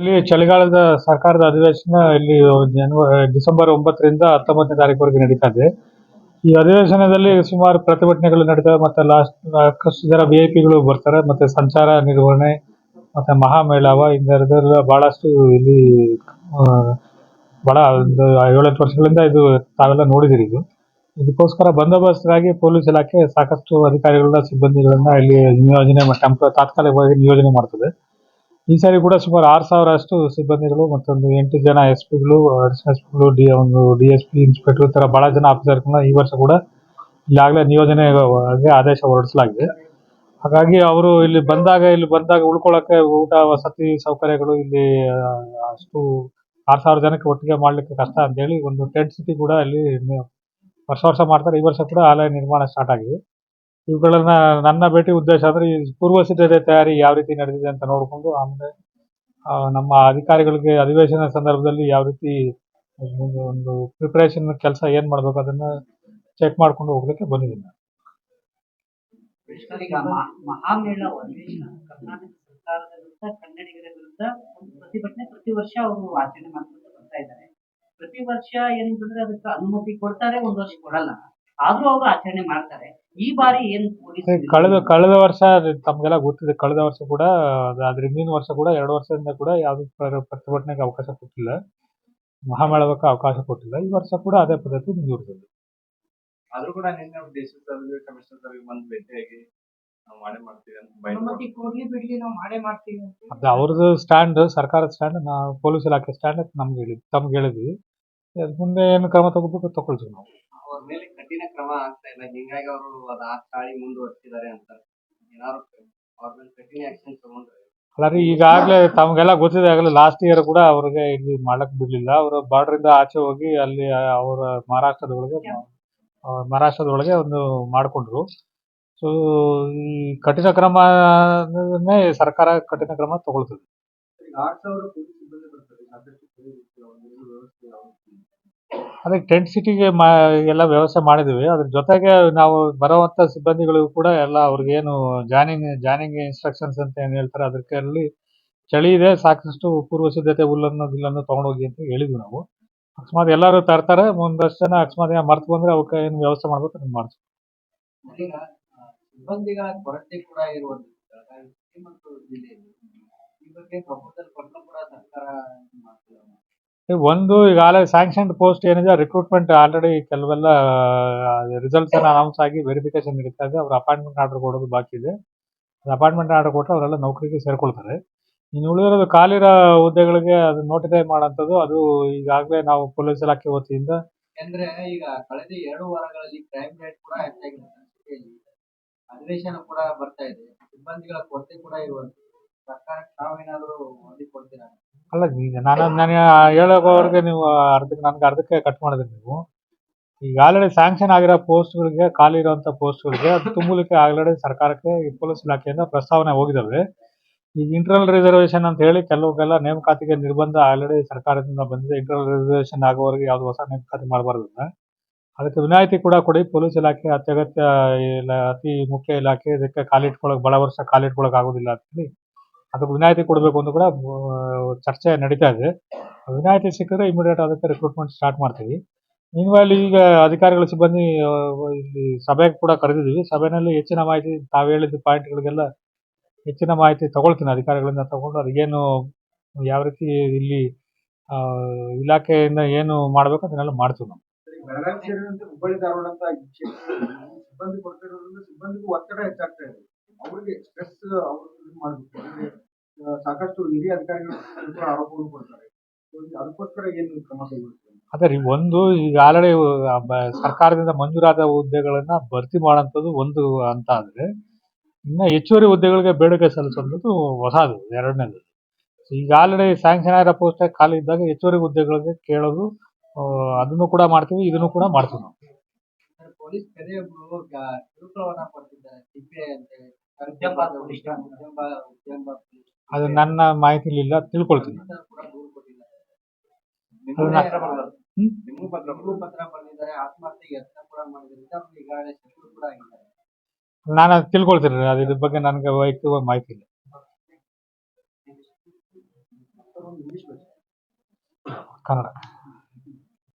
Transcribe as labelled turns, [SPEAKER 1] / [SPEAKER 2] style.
[SPEAKER 1] ಇಲ್ಲಿ ಚಳಿಗಾಲದ ಸರ್ಕಾರದ ಅಧಿವೇಶನ ಇಲ್ಲಿ ಜನವರಿ ಡಿಸೆಂಬರ್ ಒಂಬತ್ತರಿಂದ ಹತ್ತೊಂಬತ್ತನೇ ತಾರೀಕುವರೆಗೆ ನಡೀತಾ ಇದೆ. ಈ ಅಧಿವೇಶನದಲ್ಲಿ ಸುಮಾರು ಪ್ರತಿಭಟನೆಗಳು ನಡೀತವೆ ಮತ್ತೆ ಲಾಸ್ಟ್ ಸಾಕಷ್ಟು ಜನ ವಿ ಐ ಪಿಗಳು ಬರ್ತಾರೆ, ಮತ್ತೆ ಸಂಚಾರ ನಿರ್ವಹಣೆ, ಮತ್ತೆ ಮಹಾಮೇಳಾವ ಇಂಥದ್ದೆಲ್ಲ ಬಹಳಷ್ಟು ಇಲ್ಲಿ ಬಹಳ ಒಂದು ಏಳೆಂಟು ವರ್ಷಗಳಿಂದ ಇದು ತಾವೆಲ್ಲ ನೋಡಿದಿರಿ ಇದು. ಇದಕ್ಕೋಸ್ಕರ ಬಂದೋಬಸ್ತ್ಗಾಗಿ ಪೊಲೀಸ್ ಇಲಾಖೆ ಸಾಕಷ್ಟು ಅಧಿಕಾರಿಗಳನ್ನ, ಸಿಬ್ಬಂದಿಗಳನ್ನ ಇಲ್ಲಿ ನಿಯೋಜನೆ ತಾತ್ಕಾಲಿಕವಾಗಿ ನಿಯೋಜನೆ ಮಾಡ್ತದೆ. ಈ ಸಾರಿ ಕೂಡ ಸುಮಾರು ಆರು ಸಾವಿರ ಅಷ್ಟು ಸಿಬ್ಬಂದಿಗಳು ಮತ್ತೊಂದು ಎಂಟು ಜನ ಎಸ್ ಪಿಗಳು ಎಸ್ ಪಿಗಳು, ಡಿ ಒಂದು ಡಿ ಎಸ್ ಪಿ ಇನ್ಸ್ಪೆಕ್ಟರ್ ತರ ಬಹಳ ಜನ ಆಫೀಸರ್ಗಳನ್ನ ಈ ವರ್ಷ ಕೂಡ ಈಗಾಗಲೇ ನಿಯೋಜನೆ ಆದೇಶ ಹೊರಡಿಸಲಾಗಿದೆ. ಹಾಗಾಗಿ ಅವರು ಇಲ್ಲಿ ಬಂದಾಗ ಇಲ್ಲಿ ಬಂದಾಗ ಉಳ್ಕೊಳ್ಳೋಕೆ ಊಟ, ವಸತಿ ಸೌಕರ್ಯಗಳು ಇಲ್ಲಿ ಅಷ್ಟು ಆರು ಸಾವಿರ ಜನಕ್ಕೆ ಒಟ್ಟಿಗೆ ಮಾಡ್ಲಿಕ್ಕೆ ಕಷ್ಟ ಅಂತೇಳಿ ಒಂದು ಟೆಂಟ್ ಸಿಟಿ ಕೂಡ ಇಲ್ಲಿ ವರ್ಷ ವರ್ಷ ಮಾಡ್ತಾರೆ. ಈ ವರ್ಷ ಕೂಡ ಆಲಯ ನಿರ್ಮಾಣ ಸ್ಟಾರ್ಟ್ ಆಗಿದೆ. ಇವುಗಳನ್ನ ನನ್ನ ಭೇಟಿ ಉದ್ದೇಶ ಅಂದ್ರೆ ಈ ಪೂರ್ವ ಸಿದ್ಧತೆ ತಯಾರಿ ಯಾವ ರೀತಿ ನಡೆದಿದೆ ಅಂತ ನೋಡಿಕೊಂಡು ಆಮೇಲೆ ನಮ್ಮ ಅಧಿಕಾರಿಗಳಿಗೆ ಅಧಿವೇಶನ ಸಂದರ್ಭದಲ್ಲಿ ಯಾವ ರೀತಿ ಒಂದು ಪ್ರಿಪರೇಷನ್ ಕೆಲಸ ಏನ್ ಮಾಡ್ಬೇಕು ಅದನ್ನ ಚೆಕ್ ಮಾಡ್ಕೊಂಡು ಹೋಗ್ಲಿಕ್ಕೆ ಬಂದಿದ್ದೀನಿ.
[SPEAKER 2] ಮಹಾಮೇಳ ಕರ್ನಾಟಕ ಸರ್ಕಾರದ ಪ್ರತಿಭಟನೆ ಪ್ರತಿ ವರ್ಷ ಅವರು ಆಚರಣೆ ಮಾಡ್ಕೊಂಡು ಬರ್ತಾ ಇದ್ದಾರೆ. ಪ್ರತಿ ವರ್ಷ ಏನಂತಂದ್ರೆ ಅದಕ್ಕೆ ಅನುಮತಿ ಕೊಡ್ತಾರೆ, ಒಂದ್ ವರ್ಷ ಕೊಡಲ್ಲ. ಆದ್ರೂ ಅವರು ಆಚರಣೆ ಮಾಡ್ತಾರೆ. ಈ ಬಾರಿ ಏನ್ ಪೊಲೀಸ್
[SPEAKER 1] ಕಳೆದ ಕಳೆದ ವರ್ಷ ತಮ್ಗೆಲ್ಲ ಗೊತ್ತಿದೆ. ಕಳೆದ ವರ್ಷ ಕೂಡ ಅದ್- ಅದ್ರ ಹಿಂದಿನ ವರ್ಷ ಕೂಡ ಎರಡು ವರ್ಷದಿಂದ ಕೂಡ ಯಾವ್ದು ಪ್ರ- ಪ್ರತಿಭಟನೆಗೆ ಅವಕಾಶ ಕೊಟ್ಟಿಲ್ಲ. ಮಹಾಮೇಳವಕ್ಕೆ ಅವಕಾಶ ಕೊಟ್ಟಿಲ್ಲ. ಈ ವರ್ಷ ಕೂಡ ಅದೇ ಪದ್ಧತಿ ಮುಂದುವರೆದಿದೆ.
[SPEAKER 3] ಆದ್ರೂ ಕೂಡ ನಿನ್ನೆ ಡಿ ಸಿ ಸರ್ಗೆ ಕಮಿಷನರ್ ಸರ್ಗೆ ಬಂದು ಭೇಟಿಯಾಗಿ ನಾವು ಮಾಡೇ ಮಾಡ್ತೀವಿ ಅಂತ ಬೈಕ್
[SPEAKER 2] ಅನುಮತಿ ಕೊಡ್ಲಿ ಬಿಡ್ಲಿ ನಾವು ಮಾಡೇ ಮಾಡ್ತೀವಿ ಅಂತ
[SPEAKER 1] ಅದು ಅವ್ರದ್ದು ಸ್ಟ್ಯಾಂಡ್ ಸರ್ಕಾರದ ಸ್ಟ್ಯಾಂಡ್ ನಾವು ಪೊಲೀಸ್ ಇಲಾಖೆ ಸ್ಟ್ಯಾಂಡ್ ನಮ್ಗೆ ಹೇಳಿದ್ವಿ ತಮ್ಗೆ ಹೇಳಿದ್ವಿ. ಅದ್ ಮುಂದೆ ಏನು ಕ್ರಮ ತಗೋಬೇಕು ತಗೊಳ್ತೀವಿ ನಾವು.
[SPEAKER 3] ಅವ್ರ ಮೇಲೆ ಕಠಿಣ ಕ್ರಮ ಆಗ್ತಾ ಇಲ್ಲ. ಹಿಂಗಾಗಿ ಅವರು ಅದ ಆ ಚಾಳಿ ಮುಂದುವರ್ತಿದ್ದಾರೆ ಅಂತ ಏನಾದ್ರು ಅವ್ರ ಮೇಲೆ ಕಠಿಣ ಆಕ್ಷನ್ ತಗೊಂಡ್ರೆ.
[SPEAKER 1] ಅಲ್ಲ ರೀ ಈಗಾಗಲೇ ತಮಗೆಲ್ಲ ಗೊತ್ತಿದೆ ಆಗಲೇ ಲಾಸ್ಟ್ ಇಯರ್ ಕೂಡ ಅವ್ರಿಗೆ ಇಲ್ಲಿ ಮಾಡಕ್ ಬಿಡ್ಲಿಲ್ಲ. ಅವರು ಬಾರ್ಡರ್ ಇಂದ ಆಚೆ ಹೋಗಿ ಅಲ್ಲಿ ಅವರ ಮಹಾರಾಷ್ಟ್ರದೊಳಗೆ ಮಹಾರಾಷ್ಟ್ರದ ಮಹಾರಾಷ್ಟ್ರದೊಳಗೆ ಒಂದು ಮಾಡ್ಕೊಂಡ್ರು. ಸೊ ಈ ಕಠಿಣ ಕ್ರಮ ಸರ್ಕಾರ ಕಠಿಣ ಕ್ರಮ ತಗೊಳ್ತದೆ
[SPEAKER 3] ಆರ್ ಸಾವಿರ ಪೊಲೀಸ್ ಸಿಬ್ಬಂದಿ ಬರ್ತಾರೆ ಸಾಕಷ್ಟು
[SPEAKER 1] ಅದಕ್ಕೆ ಟೆಂಟ್ ಸಿಟಿಗೆ ಮಾ, ಎಲ್ಲ ವ್ಯವಸ್ಥೆ ಮಾಡಿದ್ದೀವಿ. ಅದ್ರ ಜೊತೆಗೆ ನಾವು ಬರುವಂತ ಸಿಬ್ಬಂದಿಗಳಿಗೂ ಕೂಡ ಎಲ್ಲ ಅವ್ರಿಗೇನು ಜಾಯ್ನಿಂಗ್ ಜಾನಿಂಗ್ ಇನ್ಸ್ಟ್ರಕ್ಷನ್ಸ್ ಅಂತ ಏನು ಹೇಳ್ತಾರೆ, ಅದಕ್ಕೆಲ್ಲಿ ಚಳಿ ಇದೆ, ಸಾಕಷ್ಟು ಪೂರ್ವ ಸಿದ್ಧತೆ ಹುಲ್ಲನ್ನು, ಗಿಲ್ಲನ್ನು ತಗೊಂಡೋಗಿ ಅಂತ ಹೇಳಿದ್ವಿ ನಾವು. ಅಕಸ್ಮಾತ್ ಎಲ್ಲರೂ ತರ್ತಾರೆ ಒಂದಷ್ಟು ಜನ ಅಕಸ್ಮಾತ್ ಏನ್ ಮರ್ತು ಬಂದ್ರೆ ಅವಕ್ಕೆ ಏನು ವ್ಯವಸ್ಥೆ ಮಾಡ್ಬೇಕು ಅದನ್ನ ಮಾಡ್ತೀವಿ.
[SPEAKER 3] ಸಿಬ್ಬಂದಿಗಳ ಕೊರತೆ ಕೂಡ ಇರುವಂತ ಈ ಬಗ್ಗೆ ಕೂಡ ಸರ್ಕಾರ ಇದು ಮಾಡ್ತಿಲ್ಲ
[SPEAKER 1] ಈಗ ಆಲ್ರೆಡಿ ಸ್ಯಾಂಕ್ಷನ್ ಪೋಸ್ಟ್ ಏನಿದೆ ರಿಕ್ರೂಟ್ಮೆಂಟ್ ಆಲ್ರೆಡಿ ಕೆಲವೆಲ್ಲ ರಿಸಲ್ಟ್ಸ್ ಅನೌನ್ಸ್ ಆಗಿ ವೆರಿಫಿಕೇಶನ್ ನಡೀತಾ ಇದೆ. ಅವ್ರ ಅಪಾಯಿಂಟ್ಮೆಂಟ್ ಆರ್ಡರ್ ಕೊಡೋದು ಬಾಕಿ ಇದೆ. ಅಪಾಯಿಂಟ್ಮೆಂಟ್ ಆರ್ಡರ್ ಕೊಟ್ಟರೆ ಅವರೆಲ್ಲ ನೌಕರಿಗೆ ಸೇರ್ಕೊಳ್ತಾರೆ. ಇನ್ನು ಉಳಿದಿರೋದು ಖಾಲಿರೋ ಹುದ್ದೆಗಳಿಗೆ ಅದು ನೋಟಿಫೈ ಮಾಡೋಂಥದ್ದು ಅದು ಈಗಾಗಲೇ ನಾವು ಪೊಲೀಸ್ ಇಲಾಖೆ ವತಿಯಿಂದ
[SPEAKER 3] ಅಂದ್ರೆ ಈಗ ಕಳೆದ ಎರಡು ವಾರಗಳಲ್ಲಿ ಕ್ರೈಮ್ ಕೂಡ ಹೆಚ್ಚಾಗಿದೆ. ಅಧಿವೇಶನ ಕೂಡ ಬರ್ತಾ ಇದೆ. ಸಿಬ್ಬಂದಿಗಳ ಕೊರತೆ ಕೂಡ ಇರುವಂತದ್ದು
[SPEAKER 1] ಅಲ್ಲ, ಈಗ ನಾನು ನಾನು ಹೇಳೋವರೆಗೆ ನೀವು ಅರ್ಧಕ್ಕೆ, ನನ್ಗೆ ಅರ್ಧಕ್ಕೆ ಕಟ್ ಮಾಡಿದ್ರಿ ನೀವು. ಈಗ ಆಲ್ರೆಡಿ ಸ್ಯಾಂಕ್ಷನ್ ಆಗಿರೋ ಪೋಸ್ಟ್ಗಳಿಗೆ, ಖಾಲಿ ಇರುವಂತ ಪೋಸ್ಟ್ಗಳಿಗೆ ಅದು ತುಂಬಲಿಕ್ಕೆ ಆಲ್ರೆಡಿ ಸರ್ಕಾರಕ್ಕೆ ಪೊಲೀಸ್ ಇಲಾಖೆಯಿಂದ ಪ್ರಸ್ತಾವನೆ ಹೋಗಿದ್ದಾವೆ ಈಗ ಇಂಟರ್ನಲ್ ರಿಸರ್ವೇಷನ್ ಅಂತ ಹೇಳಿ ಕೆಲವೊಗೆಲ್ಲ ನೇಮಕಾತಿಗೆ ನಿರ್ಬಂಧ ಆಲ್ರೆಡಿ ಸರ್ಕಾರದಿಂದ ಬಂದಿದೆ. ಇಂಟರ್ನಲ್ ರಿಸರ್ವೇಷನ್ ಆಗೋವರೆಗೆ ಯಾವ್ದು ಹೊಸ ನೇಮಕಾತಿ ಮಾಡಬಾರ್ದು ಅದಕ್ಕೆ ವಿನಾಯಿತಿ ಕೂಡ ಕೊಡಿ. ಪೊಲೀಸ್ ಇಲಾಖೆ ಅತ್ಯಗತ್ಯ ಅತಿ ಮುಖ್ಯ ಇಲಾಖೆ, ಇದಕ್ಕೆ ಖಾಲಿ ಇಟ್ಕೊಳಕ್ ಬಹಳ ವರ್ಷ ಖಾಲಿ ಇಟ್ಕೊಳಕ್ ಆಗೋದಿಲ್ಲ ಅಂತ ಹೇಳಿ ಅದಕ್ಕೆ ವಿನಾಯಿತಿ ಕೊಡಬೇಕು ಅಂತ ಕೂಡ ಚರ್ಚೆ ನಡೀತಾ ಇದೆ. ವಿನಾಯಿತಿ ಸಿಕ್ಕಿದ್ರೆ ಇಮಿಡಿಯೇಟ್ ಅದಕ್ಕೆ ರಿಕ್ರೂಟ್ಮೆಂಟ್ ಸ್ಟಾರ್ಟ್ ಮಾಡ್ತೀವಿ. ಮೀನ್ವೈಲ್ ಈಗ ಅಧಿಕಾರಿಗಳ ಸಿಬ್ಬಂದಿ ಇಲ್ಲಿ ಸಭೆಗೆ ಕೂಡ ಕರೆದಿದ್ದೀವಿ. ಸಭೆಯಲ್ಲಿ ಹೆಚ್ಚಿನ ಮಾಹಿತಿ, ತಾವು ಹೇಳಿದ ಪಾಯಿಂಟ್ಗಳಿಗೆಲ್ಲ ಹೆಚ್ಚಿನ ಮಾಹಿತಿ ತಗೊಳ್ತೀನಿ ಅಧಿಕಾರಿಗಳಿಂದ ತಗೊಂಡು. ಏನು, ಯಾವ ರೀತಿ ಇಲ್ಲಿ ಇಲಾಖೆಯಿಂದ ಏನು ಮಾಡಬೇಕು ಅದನ್ನೆಲ್ಲ ಮಾಡ್ತೀವಿ ನಾವು.
[SPEAKER 4] ಸಿಬ್ಬಂದಿ ಒತ್ತಡ ಹೆಚ್ಚಾಗ್ತಾ ಇದೆ. ಅವರಿಗೆ ಸ್ಟ್ರೆಸ್ ಮಾಡ್ಬೇಕು. ಸಾಕಷ್ಟು ಹಿರಿಯ ಅಧಿಕಾರಿಗಳು ಆರೋಪವನ್ನು ಕೊಡ್ತಾರೆ. ಅದಕ್ಕೋಸ್ಕರ ಏನು ಕ್ರಮ ಕೈಗೊಳ್ತಾರೆ
[SPEAKER 1] ಅದೇ ರೀ ಒಂದು ಈಗ ಆಲ್ರೆಡಿ ಸರ್ಕಾರದಿಂದ ಮಂಜೂರಾದ ಹುದ್ದೆಗಳನ್ನ ಭರ್ತಿ ಮಾಡೋಂಥದ್ದು ಒಂದು ಅಂತ ಆದ್ರೆ ಇನ್ನ ಹೆಚ್ಚುವರಿ ಹುದ್ದೆಗಳಿಗೆ ಬೇಡಿಕೆ ಸಲ್ಲಿಸೋದು ಹೊಸದು ಎರಡನೇದು. ಈಗ ಆಲ್ರೆಡಿ ಸ್ಯಾಂಕ್ಷನ್ ಆಗಿರೋ ಪೋಸ್ಟ್ ಖಾಲಿ ಇದ್ದಾಗ ಹೆಚ್ಚುವರಿ ಹುದ್ದೆಗಳಿಗೆ ಕೇಳೋದು ಅದನ್ನು ಕೂಡ ಮಾಡ್ತೀವಿ ಇದನ್ನು ಕೂಡ ಮಾಡ್ತೀವಿ ನಾವು.
[SPEAKER 3] ಪೊಲೀಸ್ ಕಿರುಕುಳವನ್ನ ಕೊಡ್ತಿದ್ದಾರೆ ಸಿಪಿಐ ಅಂತ
[SPEAKER 2] ಉದ್ಯಮ
[SPEAKER 3] ಉದ್ಯಮ
[SPEAKER 1] ಅದು ನನ್ನ ಮಾಹಿತಿ ಇಲ್ಲ ತಿಳ್ಕೊಳ್ತೀನಿ ನಾನು ಅದು ತಿಳ್ಕೊಳ್ತೀನಿ ಅದು ಇದ್ರ ಬಗ್ಗೆ ನನಗೆ ವೈಯಕ್ತಿಕ ಮಾಹಿತಿ ಇಲ್ಲ. ಕನ್ನಡ.